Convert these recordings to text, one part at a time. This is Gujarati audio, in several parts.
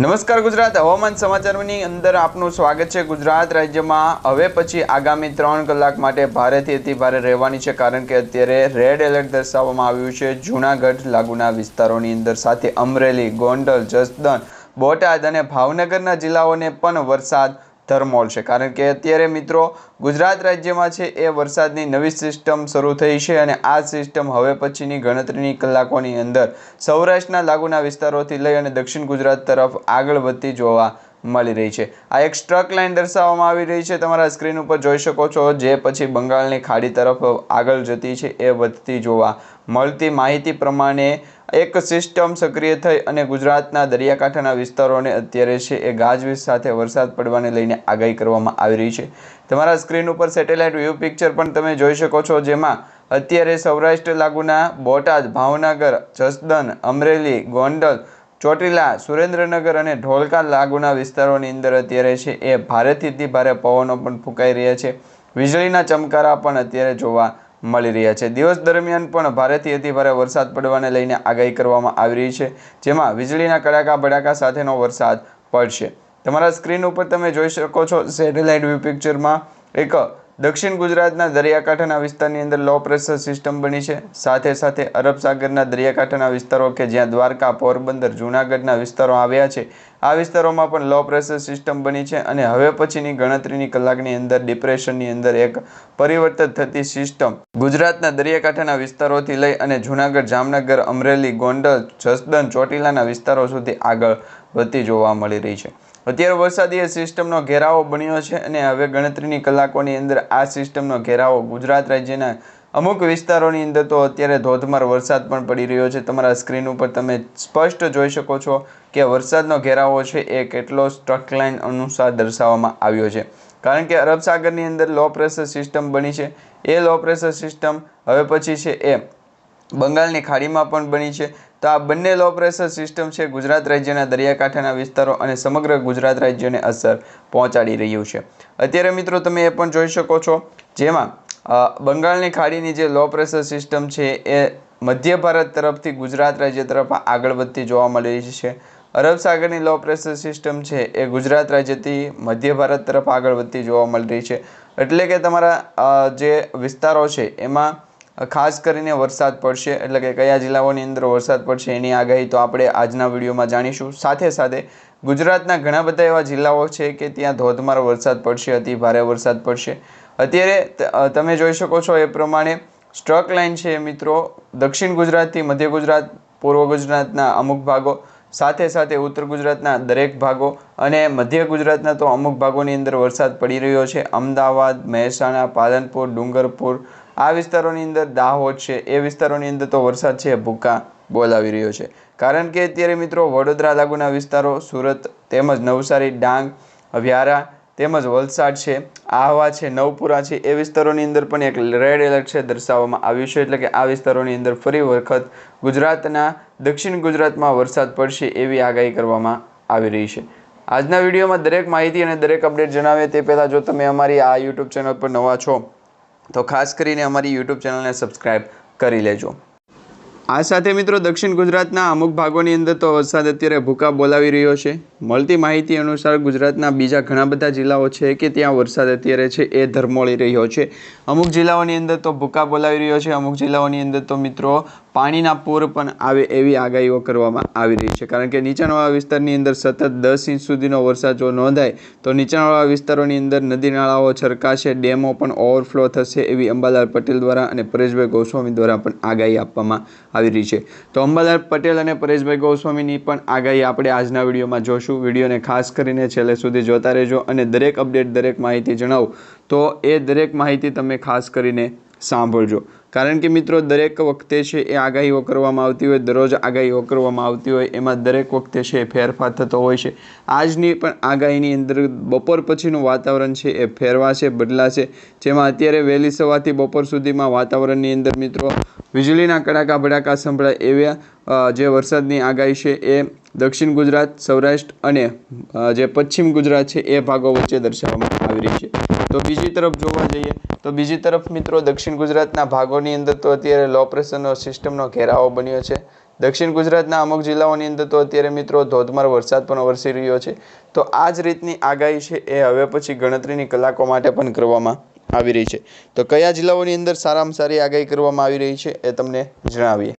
નમસ્કાર ગુજરાત. હવામાન સમાચારની અંદર આપનું સ્વાગત છે. ગુજરાત રાજ્યમાં હવે પછી આગામી ત્રણ કલાક માટે ભારેથી અતિ ભારે રહેવાની છે, કારણ કે અત્યારે રેડ એલર્ટ દર્શાવવામાં આવ્યું છે. જૂનાગઢ લાગુના વિસ્તારોની અંદર સાથે અમરેલી, ગોંડલ, જસદણ, બોટાદ અને ભાવનગરના જિલ્લાઓને પણ વરસાદ ધરમોળ છે. કારણ કે અત્યારે મિત્રો ગુજરાત રાજ્યમાં છે એ વરસાદની નવી સિસ્ટમ શરૂ થઈ છે અને આ સિસ્ટમ હવે પછીની ગણતરીની કલાકોની અંદર સૌરાષ્ટ્રના લાગુના વિસ્તારોથી લઈ અને દક્ષિણ ગુજરાત તરફ આગળ વધતી જોવા મળી રહી છે. આ એક સ્ટ્રક લાઇન દર્શાવવામાં આવી રહી છે. તમારા સ્ક્રીન ઉપર જોઈ શકો છો, જે પછી બંગાળની ખાડી તરફ આગળ જતી છે. એ વધતી જોવા મળતી માહિતી પ્રમાણે એક સિસ્ટમ સક્રિય થઈ અને ગુજરાતના દરિયાકાંઠાના વિસ્તારોને અત્યારે છે એ ગાજવીજ સાથે વરસાદ પડવાને લઈને આગાહી કરવામાં આવી રહી છે. તમારા સ્ક્રીન ઉપર સેટેલાઇટ વ્યૂ પિક્ચર પણ તમે જોઈ શકો છો, જેમાં અત્યારે સૌરાષ્ટ્ર લાગુના બોટાદ, ભાવનગર જસદન અમરેલી, ગોંડલ ચોટીલા, સુરેન્દ્રનગર અને ઢોલકા લાગુના વિસ્તારોની અંદર અત્યારે છે એ ભારેથી ભારે પવનો પણ ફૂંકાઈ રહ્યા છે. વીજળીના ચમકારા પણ અત્યારે જોવા મળી રહ્યા છે. દિવસ દરમિયાન પણ ભારેથી અતિભારે વરસાદ પડવાને લઈને આગાહી કરવામાં આવી રહી છે, જેમાં વીજળીના કડાકા ભડાકા સાથેનો વરસાદ પડશે. તમારા સ્ક્રીન ઉપર તમે જોઈ શકો છો સેટેલાઇટ વ્યૂ પિક્ચરમાં એક દક્ષિણ ગુજરાતના દરિયાકાંઠાના વિસ્તારની અંદર લો પ્રેશર સિસ્ટમ બની છે. સાથે સાથે અરબ સાગરના દરિયાકાંઠાના વિસ્તારો કે જ્યાં દ્વારકા, પોરબંદર, જૂનાગઢના વિસ્તારો આવ્યા છે. આ વિસ્તારોમાં પણ લો પ્રેશર સિસ્ટમ બની છે અને હવે પછીની ગણતરીની કલાકની અંદર ડિપ્રેશનની અંદર એક પરિવર્તન થતી સિસ્ટમ ગુજરાતના દરિયાકાંઠાના વિસ્તારોથી લઈ અને જૂનાગઢ, જામનગર, અમરેલી, ગોંડલ જસદન ચોટીલાના વિસ્તારો સુધી આગળ વધતી જોવા મળી રહી છે. અત્યારે વરસાદીય સિસ્ટમનો ઘેરાવો બન્યો છે અને હવે ગણતરીની કલાકોની અંદર આ સિસ્ટમનો ઘેરાવો ગુજરાત રાજ્યના અમુક વિસ્તારોની અંદર તો અત્યારે ધોધમાર વરસાદ પણ પડી રહ્યો છે. તમારા સ્ક્રીન ઉપર તમે સ્પષ્ટ જોઈ શકો છો કે વરસાદનો ઘેરાવો છે એ કેટલો સ્ટ્રક લાઇન અનુસાર દર્શાવવામાં આવ્યો છે. કારણ કે અરબ સાગરની અંદર લો પ્રેશર સિસ્ટમ બની છે. એ લો પ્રેશર સિસ્ટમ હવે પછી છે એ બંગાળની ખાડીમાં પણ બની છે. તો આ બંને લો પ્રેશર સિસ્ટમ છે ગુજરાત રાજ્યના દરિયાકાંઠાના વિસ્તારો અને સમગ્ર ગુજરાત રાજ્યને અસર પહોંચાડી રહ્યું છે. અત્યારે મિત્રો તમે એ પણ જોઈ શકો છો, જેમાં બંગાળની ખાડીની જે લો પ્રેશર સિસ્ટમ છે એ મધ્ય ભારત તરફથી ગુજરાત રાજ્ય તરફ આગળ વધતી જોવા મળી રહી છે. અરબ સાગરની લો પ્રેશર સિસ્ટમ છે એ ગુજરાત રાજ્યથી મધ્ય ભારત તરફ આગળ વધતી જોવા મળી રહી છે. એટલે કે તમારા જે વિસ્તારો છે એમાં ખાસ કરીને વરસાદ પડશે, એટલે કે કયા જિલ્લાઓની અંદર વરસાદ પડશે એની આગાહી તો આપણે આજના વિડીયોમાં જાણીશું. સાથે સાથે ગુજરાતના ઘણા બધા એવા જિલ્લાઓ છે કે ત્યાં ધોધમાર વરસાદ પડશે, અતિ ભારે વરસાદ પડશે. અત્યારે તમે જોઈ શકો છો એ પ્રમાણે સ્ટ્રક લાઇન છે મિત્રો, દક્ષિણ ગુજરાતથી મધ્ય ગુજરાત, પૂર્વ ગુજરાતના અમુક ભાગો, સાથે સાથે ઉત્તર ગુજરાતના દરેક ભાગો અને મધ્ય ગુજરાતના તો અમુક ભાગોની અંદર વરસાદ પડી રહ્યો છે. અમદાવાદ, મહેસાણા, પાલનપુર, ડુંગરપુર આ વિસ્તારોની અંદર દાહોદ છે, એ વિસ્તારોની અંદર તો વરસાદ છે, ભૂકા બોલાવી રહ્યો છે. કારણ કે અત્યારે મિત્રો વડોદરા લાગુના વિસ્તારો, સુરત તેમજ નવસારી, ડાંગ વ્યારા તેમજ વલસાડ છે, આહવા છે, નવપુરા છે, એ વિસ્તારોની અંદર પણ એક રેડ એલર્ટ છે દર્શાવવામાં આવ્યું છે. એટલે કે આ વિસ્તારોની અંદર ફરી વખત ગુજરાતના, દક્ષિણ ગુજરાતમાં વરસાદ પડશે એવી આગાહી કરવામાં આવી રહી છે. આજના વિડીયોમાં દરેક માહિતી અને દરેક અપડેટ જણાવે તે પહેલાં જો તમે અમારી આ યુટ્યુબ ચેનલ પર નવા છો તો ખાસ કરીને અમારી યુટ્યુબ ચેનલને સબસ્ક્રાઇબ કરી લેજો. આ સાથે મિત્રો દક્ષિણ ગુજરાતના અમુક ભાગોની અંદર તો વરસાદ અત્યારે ભૂકા બોલાવી રહ્યો છે. મળતી માહિતી અનુસાર ગુજરાતના બીજા ઘણા બધા જિલ્લાઓ છે કે ત્યાં વરસાદ અત્યારે છે એ ધરમોળી રહ્યો છે. અમુક જિલ્લાઓની અંદર તો ભૂકા બોલાવી રહ્યો છે, અમુક જિલ્લાઓની અંદર તો મિત્રો પાણીના પૂર પણ આવે એવી આગાહીઓ કરવામાં આવી રહી છે. કારણ કે નીચાણવાળા વિસ્તારની અંદર સતત દસ ઇંચ સુધીનો વરસાદ જો નોંધાય, તો નીચાણવાળા વિસ્તારોની અંદર નદી નાળાઓ છરકાશે, ડેમો પણ ઓવરફ્લો થશે એવી અંબાલાલ પટેલ દ્વારા અને પરેશભાઈ ગોસ્વામી દ્વારા પણ આગાહી આપવામાં આવી રહી છે. તો અંબાલાલ પટેલ અને પરેશભાઈ ગોસ્વામીની પણ આગાહી આપણે આજના વિડીયોમાં જોશું. વિડીયોને ખાસ કરીને છેલ્લે સુધી જોતા રહેજો અને દરેક અપડેટ, દરેક માહિતી જણાવું. તો એ દરેક માહિતી તમે ખાસ કરીને સાંભળજો. કારણ કે મિત્રો, દરેક વખતે છે એ આગાહીઓ કરવામાં આવતી હોય, દરરોજ આગાહીઓ કરવામાં આવતી હોય, એમાં દરેક વખતે છે એ ફેરફાર થતો હોય છે. આજની પણ આગાહીની અંદર બપોર પછીનું વાતાવરણ છે એ ફેરવાશે, બદલાશે. જેમાં અત્યારે વહેલી સવારથી બપોર સુધીમાં વાતાવરણની અંદર મિત્રો, વીજળીના કડાકા ભડાકા સંભળાય એવા જે વરસાદની આગાહી છે એ દક્ષિણ ગુજરાત, સૌરાષ્ટ્ર અને જે પશ્ચિમ ગુજરાત છે એ ભાગો વચ્ચે દર્શાવવામાં આવી રહી છે. તો બીજી તરફ જોવા જઈએ, તો બીજી તરફ મિત્રો દક્ષિણ ગુજરાતના ભાગોની અંદર તો અત્યારે લો પ્રેશરનો સિસ્ટમનો ઘેરાવો બન્યો છે. દક્ષિણ ગુજરાતના અમુક જિલ્લાઓની અંદર તો અત્યારે મિત્રો ધોધમાર વરસાદ પણ વરસી રહ્યો છે. તો આ જ રીતની આગાહી છે એ હવે પછી ગણતરીની કલાકો માટે પણ કરવામાં આવી રહી છે. તો કયા જિલ્લાઓની અંદર સારામાં સારી આગાહી કરવામાં આવી રહી છે એ તમને જણાવીએ.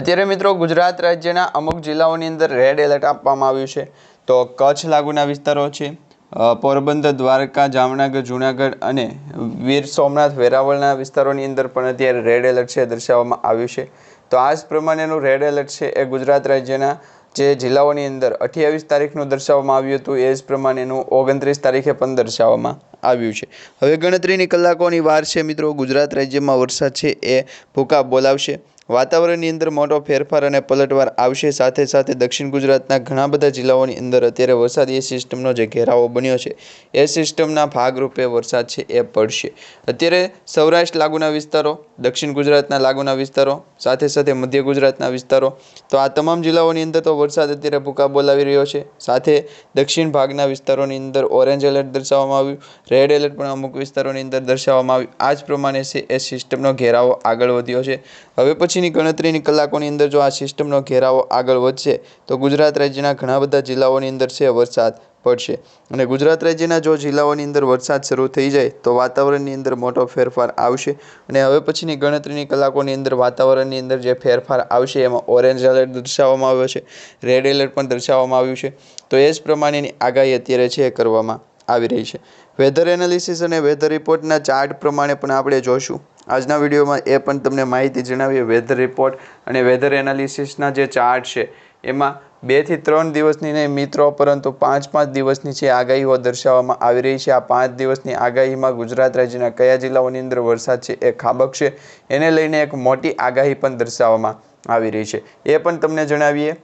અત્યારે મિત્રો ગુજરાત રાજ્યના અમુક જિલ્લાઓની અંદર રેડ એલર્ટ આપવામાં આવ્યું છે. તો કચ્છ લાગુના વિસ્તારો છે. પોરબંદર, દ્વારકા, જામનગર, જુનાગઢ અને વીર સોમનાથ વેરાવળના વિસ્તારોની અંદર પણ અત્યારે રેડ એલર્ટ છે દર્શાવવામાં આવ્યું છે. તો આ જ પ્રમાણેનું રેડ એલર્ટ છે એ ગુજરાત રાજ્યના જે જિલ્લાઓની અંદર અઠ્યાવીસ તારીખનું દર્શાવવામાં આવ્યું હતું, એ જ પ્રમાણેનું ઓગણત્રીસ તારીખે પણ દર્શાવવામાં આવ્યું છે. હવે ગણતરીની કલાકોની વાર છે મિત્રો, ગુજરાત રાજ્યમાં વરસાદ છે એ ભૂકા બોલાવશે. વાતાવરણની અંદર મોટો ફેરફાર અને પલટવાર આવશે. સાથે સાથે દક્ષિણ ગુજરાતના ઘણા બધા જિલ્લાઓની અંદર અત્યારે વરસાદી સિસ્ટમનો જે ઘેરાવો બન્યો છે, એ સિસ્ટમના ભાગરૂપે વરસાદ છે એ પડશે. અત્યારે સૌરાષ્ટ્ર લાગુના વિસ્તારો, દક્ષિણ ગુજરાતના લાગુના વિસ્તારો, સાથે સાથે મધ્ય ગુજરાતના વિસ્તારો, તો આ તમામ જિલ્લાઓની અંદર તો વરસાદ અત્યારે ભૂકા બોલાવી રહ્યો છે. સાથે દક્ષિણ ભાગના વિસ્તારોની અંદર ઓરેન્જ એલર્ટ દર્શાવવામાં આવ્યું, રેડ એલર્ટ પણ અમુક વિસ્તારોની અંદર દર્શાવવામાં આવ્યું. આ જ પ્રમાણે છે એ સિસ્ટમનો ઘેરાવો આગળ વધ્યો છે. હવે પછીની ગણતરીની કલાકોની અંદર જો આ સિસ્ટમનો ઘેરાવો આગળ વધશે, તો ગુજરાત રાજ્યના ઘણા બધા જિલ્લાઓની અંદર છે વરસાદ પડશે. અને ગુજરાત રાજ્યના જો જિલ્લાઓની અંદર વરસાદ શરૂ થઈ જાય, તો વાતાવરણની અંદર મોટો ફેરફાર આવશે. અને હવે પછીની ગણતરીની કલાકોની અંદર વાતાવરણની અંદર જે ફેરફાર આવશે, એમાં ઓરેન્જ એલર્ટ દર્શાવવામાં આવ્યો છે, રેડ એલર્ટ પણ દર્શાવવામાં આવ્યું છે. તો એ જ પ્રમાણેની આગાહી અત્યારે છે કરવામાં. આવી રહી છે. વેધર એનાલિસિસ અને વેધર રિપોર્ટના ચાર્ટ પ્રમાણે પણ આપણે જોશું. આજના વિડીયોમાં એ પણ તમને માહિતી જણાવીએ વેધર રિપોર્ટ અને વેધર એનાલિસિસના જે ચાર્ટ છે, એમાં બેથી ત્રણ દિવસની નહીં, મિત્રો, પરંતુ પાંચ પાંચ દિવસની છે આગાહીઓ દર્શાવવામાં આવી રહી છે. આ પાંચ દિવસની આગાહીમાં ગુજરાત રાજ્યના કયા જિલ્લાઓની અંદર વરસાદ છે એ ખાબકશે એને લઈને એક મોટી આગાહી પણ દર્શાવવામાં આવી રહી છે. એ પણ તમને જણાવીએ.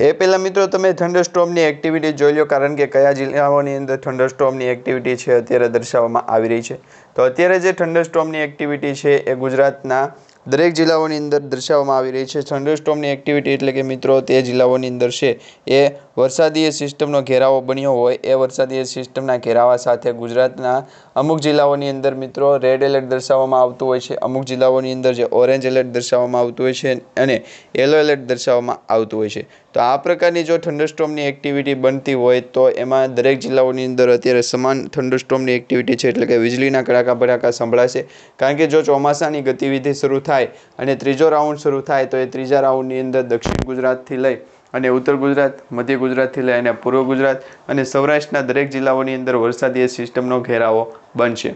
એ પહેલાં મિત્રો તમે થંડરસ્ટોમની એક્ટિવિટી જોઈ લો, કારણ કે કયા જિલ્લાઓની અંદર થંડરસ્ટોમની એક્ટિવિટી છે અત્યારે દર્શાવવામાં આવી રહી છે. તો અત્યારે જે થંડરસ્ટોમની એક્ટિવિટી છે એ ગુજરાતના દરેક જિલ્લાઓની અંદર દર્શાવવામાં આવી રહી છે. થંડરસ્ટોમની એક્ટિવિટી એટલે કે મિત્રો તે જિલ્લાઓની અંદર છે એ વરસાદીય સિસ્ટમનો ઘેરાવો બન્યો હોય એ વરસાદીય સિસ્ટમના ઘેરાવા સાથે ગુજરાતના અમુક જિલ્લાઓની અંદર મિત્રો રેડ એલર્ટ દર્શાવવામાં આવતું હોય છે. અમુક જિલ્લાઓની અંદર જે ઓરેન્જ એલર્ટ દર્શાવવામાં આવતું હોય છે અને યલો એલર્ટ દર્શાવવામાં આવતું હોય છે. તો આ પ્રકારની જો થંડરસ્ટોમની એક્ટિવિટી બનતી હોય તો એમાં દરેક જિલ્લાઓની અંદર અત્યારે સમાન થંડરસ્ટોમની એક્ટિવિટી છે. એટલે કે વીજળીના કડાકા ભડાકા સંભળાશે. કારણ કે જો ચોમાસાની ગતિવિધિ શરૂ થાય અને ત્રીજો રાઉન્ડ શરૂ થાય તો એ ત્રીજા રાઉન્ડની અંદર દક્ષિણ ગુજરાતથી લઈ અને ઉત્તર ગુજરાત, મધ્ય ગુજરાતથી લઈ અને પૂર્વ ગુજરાત અને સૌરાષ્ટ્રના દરેક જિલ્લાઓની અંદર વરસાદીય સિસ્ટમનો ઘેરાવો બનશે.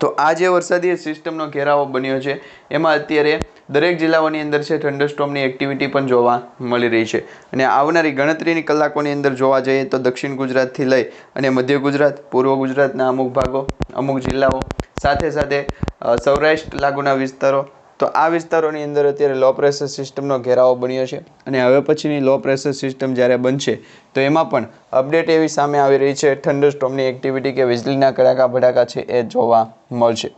તો આ જે વરસાદીય સિસ્ટમનો ઘેરાવો બન્યો છે, એમાં અત્યારે દરેક જિલ્લાઓની અંદર છે થંડરસ્ટોમની એક્ટિવિટી પણ જોવા મળી રહી છે. અને આવનારી ગણતરીની કલાકોની અંદર જોવા જઈએ તો દક્ષિણ ગુજરાતથી લઈ અને મધ્ય ગુજરાત, પૂર્વ ગુજરાતના અમુક ભાગો, અમુક જિલ્લાઓ સાથે સાથે સૌરાષ્ટ્ર લાગુના વિસ્તારો તો આ વિસ્તારોની અંદર અત્યારે લો પ્રેશર સિસ્ટમનો ઘેરાવો બન્યો છે અને હવે પછીની લો પ્રેશર સિસ્ટમ જ્યારે બનશે, તો એમાં પણ અપડેટ એવી સામે આવી રહી છે થંડરસ્ટોમની એક્ટિવિટી કે વીજળીના કડાકા ભડાકા છે એ જોવા મળશે.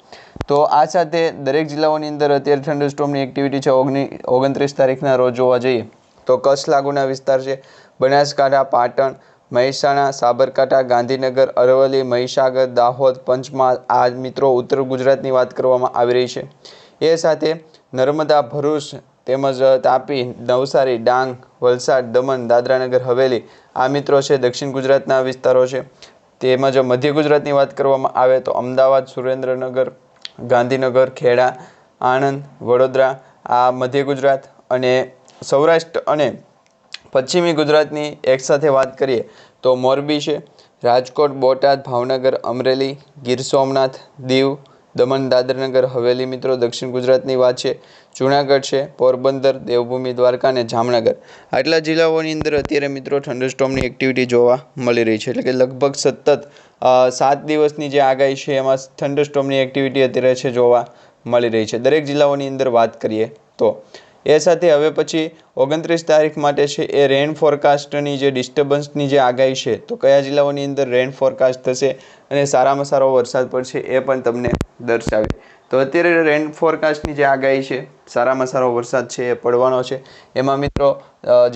તો આ સાથે દરેક જિલ્લાઓની અંદર અત્યારે થંડરસ્ટોમની એક્ટિવિટી છે, ઓગણી, ઓગણત્રીસ તારીખના રોજ જોવા જઈએ, તો કચ્છ લાગુના વિસ્તાર છે, બનાસકાંઠા, પાટણ, મહેસાણા, સાબરકાંઠા, ગાંધીનગર, અરવલ્લી, મહીસાગર, દાહોદ, પંચમહાલ, આ મિત્રો ઉત્તર ગુજરાતની વાત કરવામાં આવી રહી છે. એ સાથે નર્મદા ભરૂચ તેમજ તાપી, નવસારી, ડાંગ, વલસાડ, દમણ, દાદરાનગર, હવેલી આ મિત્રો છે દક્ષિણ ગુજરાતના વિસ્તારો છે. તેમજ મધ્ય ગુજરાતની વાત કરવામાં આવે તો અમદાવાદ, સુરેન્દ્રનગર, ગાંધીનગર, ખેડા, આણંદ, વડોદરા આ મધ્ય ગુજરાત અને સૌરાષ્ટ્ર અને પશ્ચિમી ગુજરાતની એકસાથે વાત કરીએ તો મોરબી છે, રાજકોટ, બોટાદ, ભાવનગર, અમરેલી, ગીર સોમનાથ, દીવ દમણ, દાદરનગર, હવેલી મિત્રો, દક્ષિણ ગુજરાતની વાત છે. જુનાગઢ છે, પોરબંદર, દેવભૂમિ, દ્વારકા અને જામનગર. આટલા જિલ્લાઓની અંદર અત્યારે મિત્રો થંડરસ્ટોમની એક્ટિવિટી જોવા મળી રહી છે. એટલે કે લગભગ સતત સાત દિવસની જે આગાહી છે, એમાં થંડરસ્ટોમની એક્ટિવિટી અત્યારે છે, જોવા મળી રહી છે. દરેક જિલ્લાઓની અંદર વાત કરીએ તો એ સાથે હવે પછી ઓગણત્રીસ તારીખ માટે છે એ રેન ફોરકાસ્ટની જે ડિસ્ટર્બન્સની જે આગાહી છે, તો કયા જિલ્લાઓની અંદર રેન ફોરકાસ્ટ થશે અને સારામાં સારો વરસાદ પડશે એ પણ તમને દર્શાવે. તો અત્યારે રેન ફોરકાસ્ટની જે આગાહી છે, સારામાં સારો વરસાદ છે એ પડવાનો છે. એમાં મિત્રો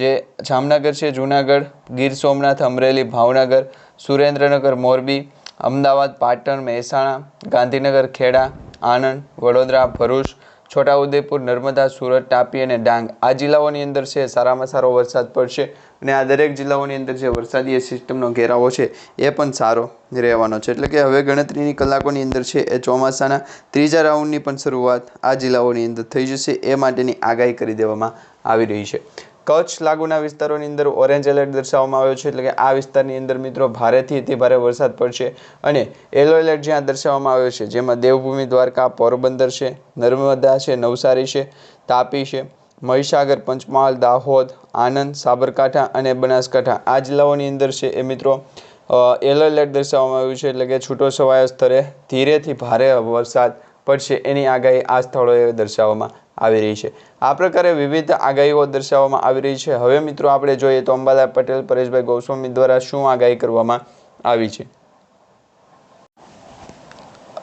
જે જામનગર છે, જુનાગઢ, ગીર સોમનાથ, અમરેલી, ભાવનગર, સુરેન્દ્રનગર, મોરબી, અમદાવાદ, પાટણ, મહેસાણા, ગાંધીનગર, ખેડા, આણંદ, વડોદરા, ભરૂચ છોટાઉદેપુર, નર્મદા, સુરત, તાપી અને ડાંગ આ જિલ્લાઓની અંદર છે. સારામાં સારો વરસાદ પડશે અને આ દરેક જિલ્લાઓની અંદર જે વરસાદી સિસ્ટમનો ઘેરાવો છે એ પણ સારો રહેવાનો છે. એટલે કે હવે ગણતરીની કલાકોની અંદર છે એ ચોમાસાના ત્રીજા રાઉન્ડની પણ શરૂઆત આ જિલ્લાઓની અંદર થઈ જશે એ માટેની આગાહી કરી દેવામાં આવી રહી છે. કચ્છ લાગુના વિસ્તારોની અંદર ઓરેન્જ એલર્ટ દર્શાવવામાં આવ્યો છે. એટલે કે આ વિસ્તારની અંદર મિત્રો ભારેથી અતિ ભારે વરસાદ પડશે અને યલો એલર્ટ જ્યાં દર્શાવવામાં આવ્યો છે, જેમાં દેવભૂમિ, દ્વારકા, પોરબંદર છે, નર્મદા છે, નવસારી છે, તાપી છે, મહીસાગર, પંચમહાલ, દાહોદ, આણંદ, સાબરકાંઠા અને બનાસકાંઠા. આ જિલ્લાઓની અંદર છે એ મિત્રો યલો એલર્ટ દર્શાવવામાં આવ્યું છે. એટલે કે છૂટો છવાયા સ્તરે ધીરેથી ભારે વરસાદ પડશે. એની આગાહી આ સ્થળોએ દર્શાવવામાં આવી રહી છે. આ પ્રકારે વિવિધ આગાહીઓ દર્શાવવામાં આવી રહી છે. હવે મિત્રો આપણે જોઈએ તો અંબાલાલ પટેલ, પરેશભાઈ ગોસ્વામી દ્વારા શું આગાહી કરવામાં આવી છે?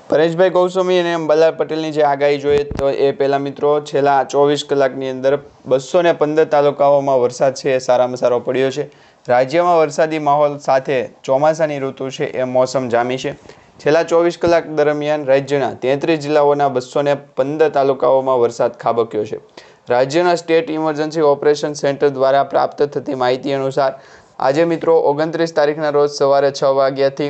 પરેશભાઈ ગૌસ્વામી અને અંબાલાલ પટેલની જે આગાહી જોઈએ તો એ પહેલાં મિત્રો છેલ્લા ચોવીસ કલાકની અંદર બસો ને પંદર તાલુકાઓમાં વરસાદ છે એ સારામાં સારો પડ્યો છે. રાજ્યમાં વરસાદી માહોલ સાથે ચોમાસાની ઋતુ છે એ મોસમ જામી છે. છેલ્લા ચોવીસ કલાક દરમિયાન રાજ્યના તેત્રીસ જિલ્લાઓના બસો પંદર તાલુકાઓમાં વરસાદ ખાબક્યો છે. રાજ્યના સ્ટેટ ઇમરજન્સી ઓપરેશન સેન્ટર દ્વારા પ્રાપ્ત થતી માહિતી અનુસાર, આજે મિત્રો ઓગણત્રીસ તારીખના રોજ સવારે છ વાગ્યાથી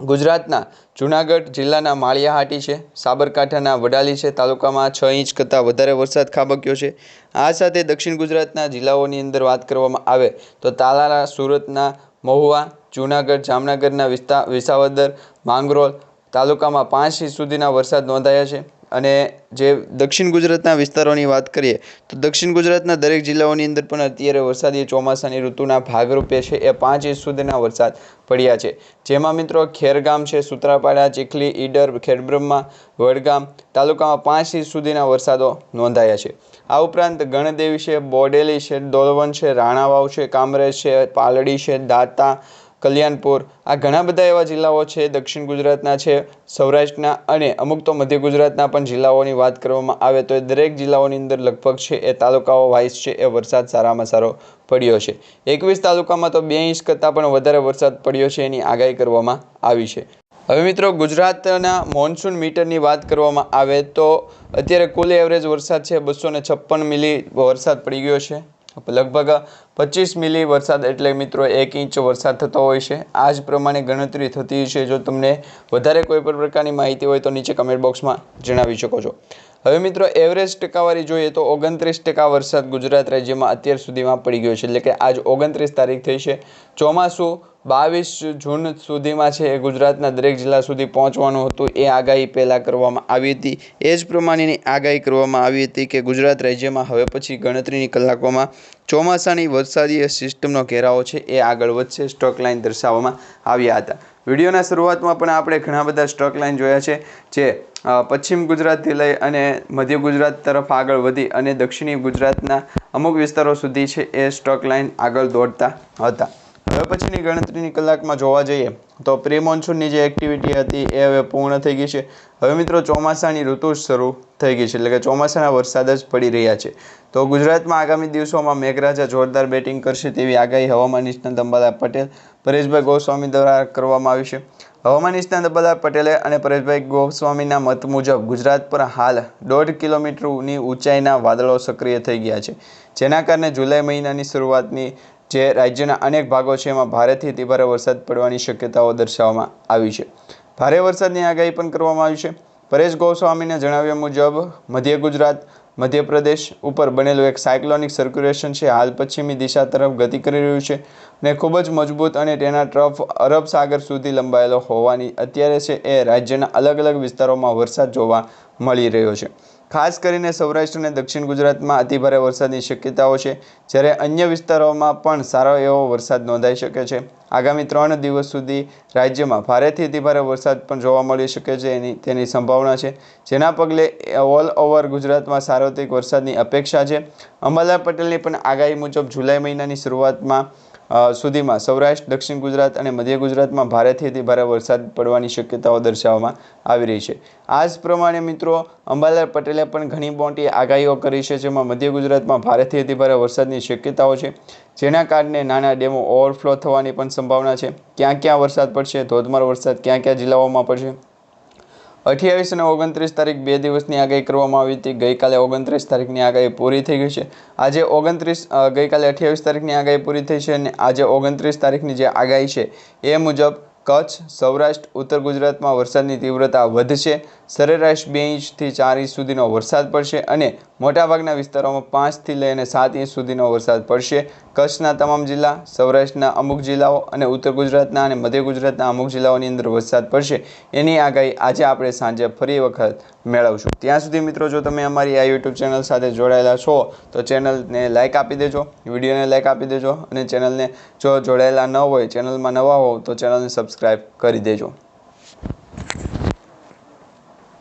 ગુજરાતના જૂનાગઢ જિલ્લાના માળિયાહાટી છે, સાબરકાંઠાના વડાલી છે, તાલુકામાં છ ઇંચ કરતાં વધારે વરસાદ ખાબક્યો છે. આ સાથે દક્ષિણ ગુજરાતના જિલ્લાઓની અંદર વાત કરવામાં આવે તો તાલાલા, સુરતના મહુવા, જૂનાગઢ, જામનગરના વિસ્તા, વિસાવદર, માંગરોળ તાલુકામાં પાંચ ઇંચ સુધીના વરસાદ નોંધાયા છે. અને જે દક્ષિણ ગુજરાતના વિસ્તારોની વાત કરીએ, તો દક્ષિણ ગુજરાતના દરેક જિલ્લાઓની અંદર પણ અત્યારે વરસાદી ચોમાસાની ઋતુના ભાગરૂપે છે, એ પાંચ ઇંચ સુધીના વરસાદ પડ્યા છે. જેમાં મિત્રો ખેરગામ છે, સુત્રાપાડા, ચીખલી, ઈડર, ખેડબ્રહ્મા, વડગામ તાલુકામાં પાંચ ઇંચ સુધીના વરસાદો નોંધાયા છે. આ ઉપરાંત ગણદેવી છે, બોડેલી છે, દોલવન છે, રાણાવાવ છે, કામરેજ છે, પાલડી છે, દાતા કલ્યાણપુર. આ ઘણા બધા એવા જિલ્લાઓ છે, દક્ષિણ ગુજરાતના છે, સૌરાષ્ટ્રના અને અમુક તો મધ્ય ગુજરાતના પણ જિલ્લાઓની વાત કરવામાં આવે તો એ દરેક જિલ્લાઓની અંદર લગભગ છે, એ તાલુકાઓ વાઇઝ છે, એ વરસાદ સારામાં સારો પડ્યો છે. એકવીસ તાલુકામાં તો બે ઇંચ કરતાં પણ વધારે વરસાદ પડ્યો છે એની આગાહી કરવામાં આવી છે. હવે મિત્રો ગુજરાતના મોન્સૂન મીટરની વાત કરવામાં આવે તો અત્યારે કુલ એવરેજ વરસાદ છે બસો છપ્પન મિલી વરસાદ પડી ગયો છે. લગભગ પચીસ મિલી વરસાદ એટલે મિત્રો એક ઇંચ વરસાદ થતો હોય છે. આ જ પ્રમાણે ગણતરી થતી છે. જો તમને વધારે કોઈ પણ પ્રકારની માહિતી હોય તો નીચે કમેન્ટ બોક્સમાં જણાવી શકો છો. હવે મિત્રો એવરેજ ટકાવારી જોઈએ તો ઓગણત્રીસ ટકા વરસાદ ગુજરાત રાજ્યમાં અત્યાર સુધીમાં પડી ગયો છે. એટલે કે આજ ઓગણત્રીસ તારીખ થઈ છે. ચોમાસું બાવીસ જૂન સુધીમાં છે એ ગુજરાતના દરેક જિલ્લા સુધી પહોંચવાનું હતું. એ આગાહી પહેલાં કરવામાં આવી હતી. એ જ પ્રમાણેની આગાહી કરવામાં આવી હતી કે ગુજરાત રાજ્યમાં હવે પછી ગણતરીની કલાકોમાં ચોમાસાની વરસાદી સિસ્ટમનો ઘેરાવો છે એ આગળ વધશે સ્ટોક લાઇન દર્શાવવામાં આવ્યા હતા. વિડીયોના શરૂઆતમાં પણ આપણે ઘણા બધા સ્ટોક લાઇન જોયા છે જે પશ્ચિમ ગુજરાતથી લઈ અને મધ્ય ગુજરાત તરફ આગળ વધી અને દક્ષિણી ગુજરાતના અમુક વિસ્તારો સુધી છે એ સ્ટોક લાઇન આગળ દોડતા હતા. હવે પછીની ગણતરીની કલાકમાં જોવા જઈએ તો પ્રી મોન્સૂનની જે એક્ટિવિટી હતી એ હવે પૂર્ણ થઈ ગઈ છે. હવે મિત્રો ચોમાસાની ઋતુ શરૂ થઈ ગઈ છે, એટલે કે ચોમાસાના વરસાદ જ પડી રહ્યા છે. તો ગુજરાતમાં આગામી દિવસોમાં મેઘરાજા જોરદાર બેટિંગ કરશે તેવી આગાહી હવામાન નિષ્ણાત અંબાલાલ પટેલ, પરેશભાઈ ગોસ્વામી દ્વારા કરવામાં આવી છે. હવામાન નિષ્ણાત અંબાલાલ પટેલે અને પરેશભાઈ ગોસ્વામીના મત મુજબ ગુજરાત પર હાલ દોઢ કિલોમીટરની ઊંચાઈના વાદળો સક્રિય થઈ ગયા છે. જેના કારણે જુલાઈ મહિનાની શરૂઆતની જે રાજ્યના અનેક ભાગો છે, એમાં ભારેથી અતિભારે વરસાદ પડવાની શક્યતાઓ દર્શાવવામાં આવી છે. ભારે વરસાદની આગાહી પણ કરવામાં આવી છે. પરેશ ગોસ્વામીને જણાવ્યા મુજબ, મધ્ય ગુજરાત, મધ્યપ્રદેશ ઉપર બનેલું એક સાયક્લોનિક સર્ક્યુલેશન છે. હાલ પશ્ચિમી દિશા તરફ ગતિ કરી રહ્યું છે અને ખૂબ જ મજબૂત અને તેના ટ્રફ અરબ સાગર સુધી લંબાયેલો હોવાની અત્યારે છે એ રાજ્યના અલગ અલગ વિસ્તારોમાં વરસાદ જોવા મળી રહ્યો છે. ખાસ કરીને સૌરાષ્ટ્ર અને દક્ષિણ ગુજરાતમાં અતિભારે વરસાદની શક્યતાઓ છે. જ્યારે અન્ય વિસ્તારોમાં પણ સારો એવો વરસાદ નોંધાઈ શકે છે. આગામી ત્રણ દિવસ સુધી રાજ્યમાં ભારેથી અતિભારે વરસાદ પણ જોવા મળી શકે છે એની, તેની સંભાવના છે. જેના પગલે ઓલ ઓવર ગુજરાતમાં સાર્વત્રિક વરસાદની અપેક્ષા છે. અંબાલાલ પટેલની પણ આગાહી મુજબ જુલાઈ મહિનાની શરૂઆતમાં સુધીમાં સૌરાષ્ટ્ર, દક્ષિણ ગુજરાત અને મધ્ય ગુજરાતમાં ભારેથી અતિ ભારે વરસાદ પડવાની શક્યતાઓ દર્શાવવામાં આવી રહી છે. આ જ પ્રમાણે મિત્રો, અંબાલાલ પટેલે પણ ઘણી મોટી આગાહીઓ કરી છે, જેમાં મધ્ય ગુજરાતમાં ભારેથી અતિ ભારે વરસાદની શક્યતાઓ છે. જેના કારણે નાના ડેમો ઓવરફ્લો થવાની પણ સંભાવના છે. ક્યાં ક્યાં વરસાદ પડશે, ધોધમાર વરસાદ ક્યાં ક્યાં જિલ્લાઓમાં પડશે? અઠ્યાવીસ અને ઓગણત્રીસ તારીખ બે દિવસની આગાહી કરવામાં આવી હતી. ગઈકાલે ઓગણત્રીસ તારીખની આગાહી પૂરી થઈ ગઈ છે. આજે ઓગણત્રીસ ગઈકાલે અઠ્યાવીસ તારીખની આગાહી પૂરી થઈ છે અને આજે ઓગણત્રીસ તારીખની જે આગાહી છે એ મુજબ કચ્છ, સૌરાષ્ટ્ર, ઉત્તર ગુજરાતમાં વરસાદની તીવ્રતા વધશે. સરેરાશ બે ઇંચથી ચાર ઇંચ સુધીનો વરસાદ પડશે અને મોટાભાગના વિસ્તારોમાં પાંચથી લઈને સાત ઇંચ સુધીનો વરસાદ પડશે. કચ્છના તમામ જિલ્લા, સૌરાષ્ટ્રના અમુક જિલ્લાઓ અને ઉત્તર ગુજરાતના અને મધ્ય ગુજરાતના અમુક જિલ્લાઓની અંદર વરસાદ પડશે. એની આગાહી આજે આપણે સાંજે ફરી વખત મેળવશું. ત્યાં સુધી મિત્રો જો તમે અમારી આ યુટ્યુબ ચેનલ સાથે જોડાયેલા છો, તો ચેનલને લાઇક આપી દેજો, વિડીયોને લાઇક આપી દેજો અને ચેનલને જો જોડાયેલા ન હોય ચેનલમાં નવા હોવ તો ચેનલને સબસ્ક્રાઈબ કરી દેજો.